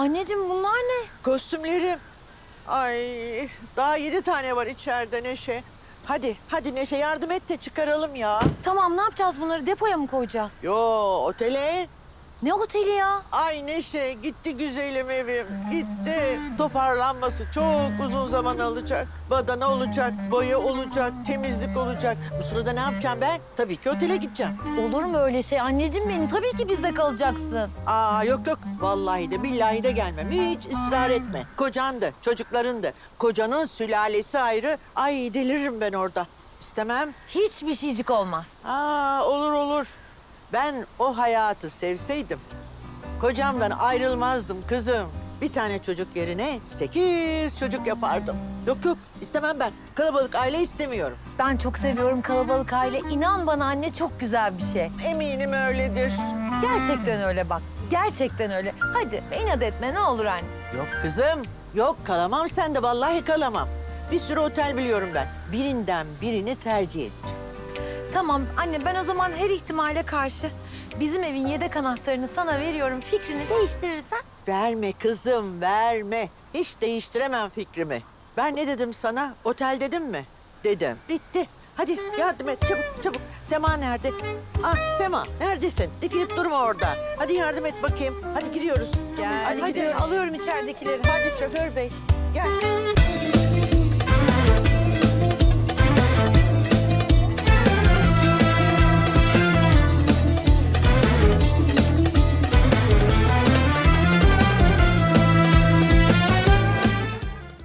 Anneciğim bunlar ne? Kostümlerim. Ay daha yedi tane var içeride Neşe. Hadi hadi Neşe yardım et de çıkaralım ya. Tamam ne yapacağız bunları depoya mı koyacağız? Yo otele. Ne oteli ya? Ay Neşe gitti güzelim evim. Gitti. Toparlanması çok uzun zaman alacak. Badana olacak, boya olacak, temizlik olacak. Bu sırada ne yapacağım ben? Tabii ki otele gideceğim. Olur mu öyle şey anneciğim benim? Tabii ki bizde kalacaksın. Aa yok yok. Vallahi de billahi de gelmem. Hiç ısrar etme. Kocan da, çocukların da. Kocanın sülalesi ayrı. Ay deliririm ben orada. İstemem. Hiçbir şeycik olmaz. Aa olur olur. Ben o hayatı sevseydim kocamdan ayrılmazdım kızım. Bir tane çocuk yerine sekiz çocuk yapardım. Yok yok istemem ben. Kalabalık aile istemiyorum. Ben çok seviyorum kalabalık aile. İnan bana anne çok güzel bir şey. Eminim öyledir. Gerçekten öyle bak. Gerçekten öyle. Hadi inat etme ne olur anne. Yok kızım. Yok kalamam sen de vallahi kalamam. Bir sürü otel biliyorum ben. Birinden birini tercih edeceğim. Tamam anne ben o zaman her ihtimale karşı bizim evin yedek anahtarını sana veriyorum. Fikrini değiştirirsen Verme kızım verme. Hiç değiştiremem fikrimi. Ben ne dedim sana? Otel dedim mi? Dedim. Bitti. Hadi yardım et çabuk çabuk. Sema nerede? Ah Sema neredesin? Dikilip durma orada. Hadi yardım et bakayım. Hadi gidiyoruz. Gel. Hadi, Hadi, gidiyoruz. alıyorum içeridekileri. Hadi şoför bey gel.